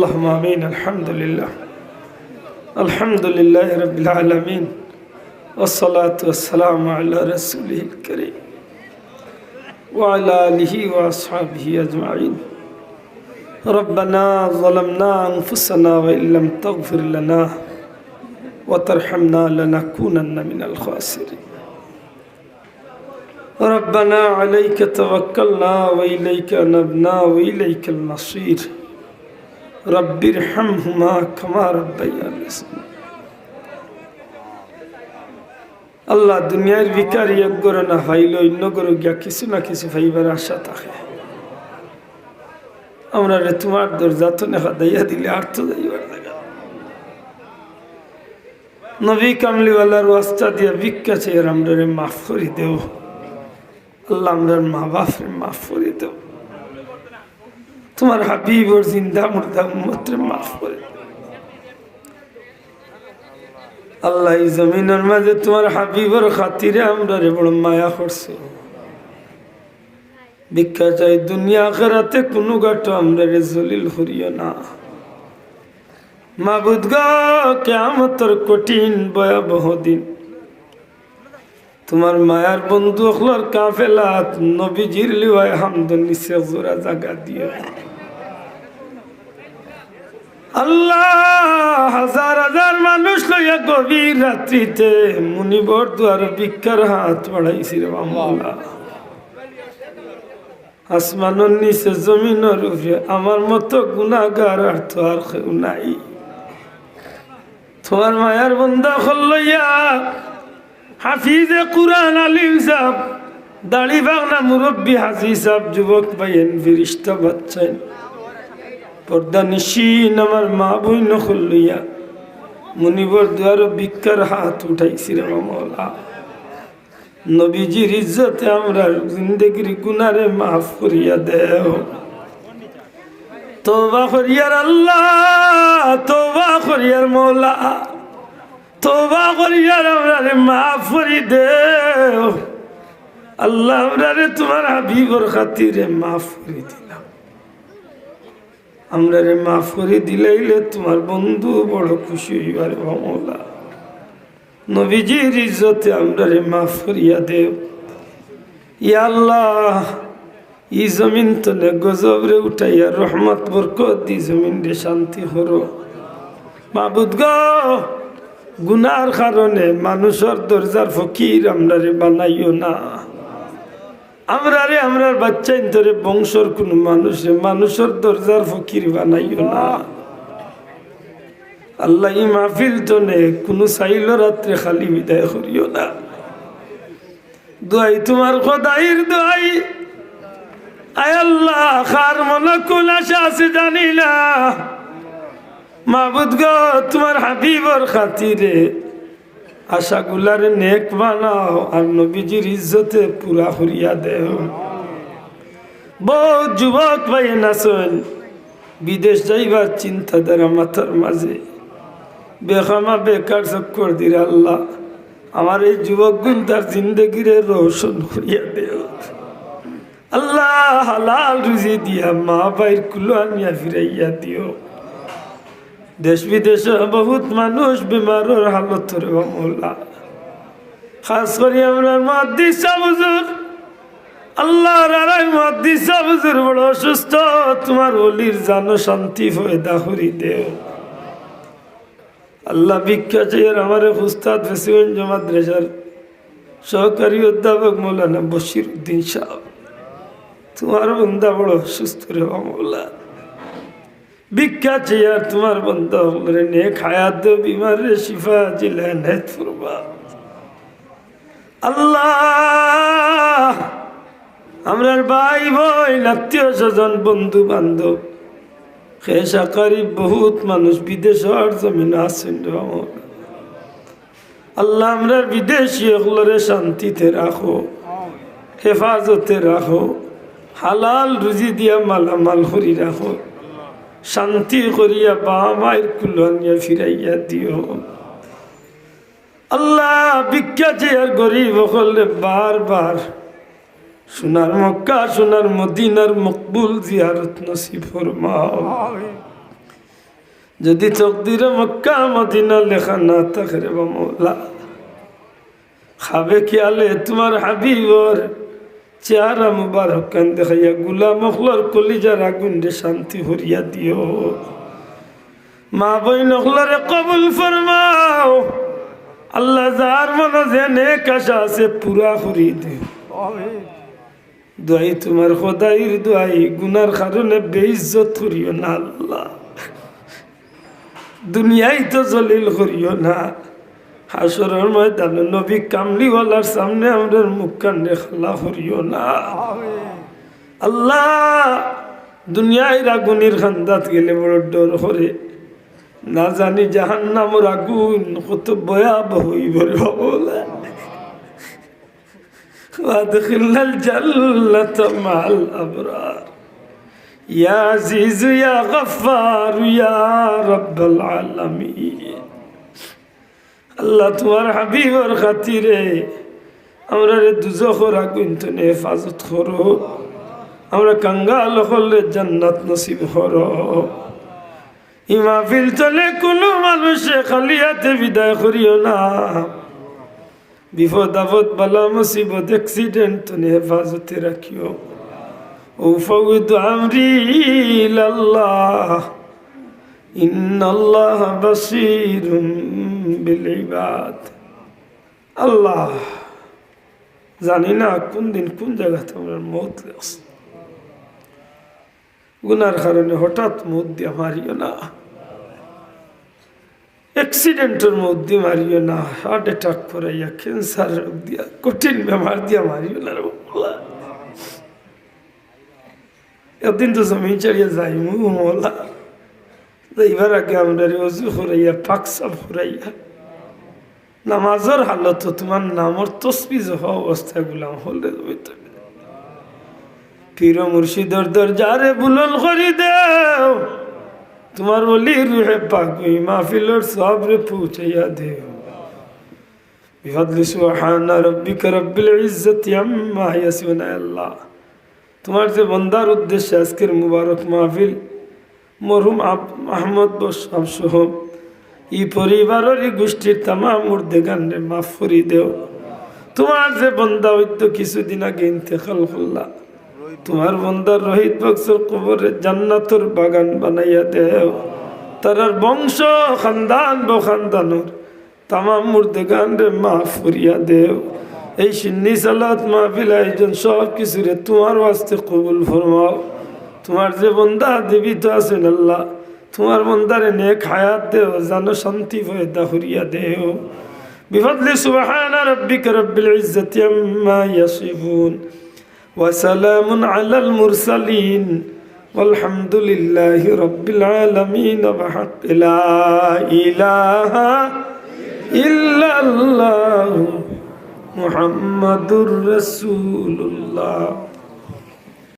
اللهم آمين. الحمد لله. الحمد لله رب العالمين. والصلاة والسلام على رسوله الكريم وعلى آله وأصحابه أجمعين. ربنا ظلمنا أنفسنا وإن لم تغفر لنا وترحمنا لنكونن من الخاسرين. ربنا عليك توكلنا وإليك نبنا وإليك المصير. রব্বির হাম হুমা ক্ষমা আল্লাহ দুনিয়ার বিকার এক করে না ফাইল অন্য করে গিয়া কিছু না কিছু ফাইবার আশা থাকে। আমরা রে তোমার দরজা তো নেখা দাইয়া দিলে আর তো যাইবার নবী কামলিওয়ালার ওয়াস্তা দিয়া ভিক্ষা চেয়ে আমরা রে মাফ করি দেও। আল্লাহ আমরা মা বাপ রে মাফ করি দেও। তোমার হাবিব ওর জিন্দা মুর্দা উম্মতরে মাফ করে আল্লাহ এই জমিনের মাঝে তোমার হাবিবর খাতিরে আমরা রে বড় মায়া করছে। ভিক্ষা চাই দুনিয়া আখেরাতে, কোনো গাটো আমরা রে জলিল করিও না। মাবুদ গো কেমতর কঠিন ভয়াবহ দিন। তোমার মায়ার বন্ধু অখলার কাফেলাত, নবীজির লিওয়ায় হামদন নিচে জোড়া জাগা দিয়ে আল্লাহ, হাজার হাজার মানুষ লইয়া গভীর রাত্রিতে মুনিবর দুয়ার ভিক্ষার হাত বাড়াইছি রে মামলা আসমানের নিচে জমিনের উপরে আমার মতো গুণাগার আর তো আর কেউ নাই। তোমার মায়ার বন্ধা লইয়া হাফিজে কুরআন আলিম সাহ দাড়ি বাংলা মুরব্বী হাজি সাহ যুবক ভাইয়েন ফিরিস্তা বাচ্চাইন পর্দা নিশিন আমার মা বই নখল লইয়া। মুনিবর দুয়ার ভিক্ষার হাত উঠাইছি রে মামলা নবীজির ইজ্জতে আমরা জিন্দগির গুনারে মাফ করিয়া দেও। তোবা করিয়ার আল্লাহ তোবা করিয়ার মৌলা তোবা করিয়ার আমরা রে মাফ করি দেও। আল্লাহ আমরা রে তোমার হাবিবর খাতিরে মাফ করি দিলাম আমরা রে মাফ করে দিলাইলে তোমার বন্ধু বড় খুশি হইবার মৌলা নবীজির ইজ্জতে আমরা রে মাফ করিয়া দেও। ইয়া আল্লাহ ই জমিন তলে গজব রে উঠাইয়া রহমত, বরকত দি জমিন রে শান্তি হরো মাবুদ গ, গুনার কারণে মানুষের দরজার ফকির আমরা রে বানাইও না। আমরা রে আমরার বাচ্চা ধরে বংশর কোন মানুষে মানুষের দরজার ফকির বানাইও না। আল্লাহ ই মাহফিল জনে কোনো চাইল রাত্রে খালি বিদায় করিও না। দোয়াই তোমার খদাইর দোয়াই। আয় আল্লাহ, খার মনে কোন আশা আছে জানি না। মাহবুদ গো, তোমার হাবিবর খাতিরে আশাগুলার নেক বানাও আর নবীজির ইজ্জতে পুরা হরিয়া দেহ বহু যুবক ভাই নাচন বিদেশ যাইবার চিন্তাধারা মাথার মাঝে। বেখামা বেকার চক্কর দিলে আল্লাহ, আমার এই যুবক গুণ তার জিন্দগিরে রোশন করিয়া দেও। আল্লাহ হালাল রুজি দিয়া মা বাইর কুলো আনিয়া ফিরাইয়া দিও। দেশ বিদেশে বহুত মানুষ বিমারের হালত মোল্লা খাস করে আমরা মাদিসা বুজুর আল্লাহর আড়াই মাদিসা বুজুর বড় অসুস্থ। তোমার অলির জানো শান্তি হয়ে দাহুরি দেও আল্লাহ চেয়ে আমার ফুস্তাদ ফেসিগঞ্জ মাদ্রাসার সহকারী অধ্যাপক মৌলানা বশির উদ্দিন সাহ। তোমার বন্ধা বড় সুস্থ রে মৌলা। ভিক্ষা চেয়ে তোমার বন্ধ হলে নে খায়াত বিমার শিফা জিলেন হেত ফুরবা আল্লাহ, আমরার ভাই ভাই আত্মীয় স্বজন, বন্ধু বান্ধব, খেসা করি বহুত মানুষ বিদেশ আর জমিন আছেন আল্লাহ আমরার বিদেশি ওগুলোরে শান্তিতে রাখো, হেফাজতে রাখো, হালাল রুজি দিয়া মালামাল করি রাখো। শান্তি করিয়া বা মায়ের কুলানিয়া ফিরাইয়া দিও। আল্লাহ ভিক্ষা চেয়ার গরিব হলে বারবার সোনার মক্কা সোনার মদিনার মকবুল জিয়ারত নসিব ফরমাও। যদি তকদিরে মক্কা মদিনা লেখা না থাকে রে বা মৌলা। খাবে খেয়ালে তোমার হাবিবর? চেহারা মুবারক কান দেখাইয়া গুলা মখলর কলিজার আগুন রে শান্তি হরিয়া দিও। মা বই নখলরে কবুল ফরমাও। আল্লাহ যার মনে যে নেক আশা আছে পুরা করি দিও। দোয়াই তোমার খোদাইর দোয়াই, গুনার কারণে বেইজ্জত করিও না আল্লাহ। দুনিয়ায় তো জলিল করিও না। হাসরের ময়দান নবী কামলিওয়ালার সামনে আমাদের মুখ কান্ডে খালা করিও না আল্লাহ দুনিয়ায় আগুনের খান্দাত গেলে বড় ডর করে না জানি জাহান নামর আগুন কত ভয়াবহ হইবরে বলে وادخلنا الجنة مع الأبرار يا عزيز يا غفار يا رب العالمين আল্লাহ তোমার হাবিবর খাতিরে আমরা রে দুজখর আগুন হেফাজত করো। আমরা কাঙ্গাল হলে জান্নাত নসিব হর ই মাহফিল চলে, কোনো মানুষে খালি হাতে বিদায় করিও না। বিপদ আপদ, বালা মুসিবত অ্যাক্সিডেন্ট তো হেফাজতে রাখিও। উফউদ আমরি আল্লাহ, ইন্নাল্লাহ বাসিরুম বিলিবাদ আল্লাহ, জানি না কোন দিন কোন জায়গা আমরা মত গুনার কারণে হঠাৎ মত দিয়ে মারিও না। অ্যাক্সিডেন্টের মধ্যে মারিও না। হার্ট অ্যাটাক করাইয়া ক্যান্সার রোগ দিয়া, কঠিন বেমার দিয়া মারিও না এদিন তো জমি চালিয়ে যাই মোলা। আগে নামাজের হালত তোমার নামর তসবি জহ অবস্থা গুলাম, হলে পীর মুর্শিদর দরজারে বুলন করি দেও। তোমার বলি রুহে পাক মাহফিলর সবরে পৌঁছাইয়া দেও। আল্লাহ। তোমার যে বন্দার উদ্দেশ্যে আজকের মুবারক মাহফিল মরহুম আহমদ বসাব সহ ই পরিবারের গোষ্ঠীর তামাম মুর্দে গান্ডে মাফ করি দেও। তোমার যে বন্দা হইতো কিছুদিন আগে ইন্তেকাল করলা। তোমার বন্দার রোহিত বক্সর কবরে জান্নাতর বাগান বানাইয়া দেও। তারার বংশ, খানদান, বখানদানোর তামাম মুর্দে গান্ডে মাফ করিয়া দেও। এই সিন্নি সালাত মাহফিল আয়োজন সব কিছু রে তোমার ওয়াস্তে কবুল ফরমাও। তোমার যে বন্দা দেবী তো আছেন আল্লাহ তোমার বন্দারে নেক হায়াত দেও জানো শান্তি ফয়দা হরিয়া দেও بفضل سبحان ربك رب العزة عما يصفون وسلام على المرسلين والحمد لله رب العالمين بحق لا إله إلا الله محمد رسول الله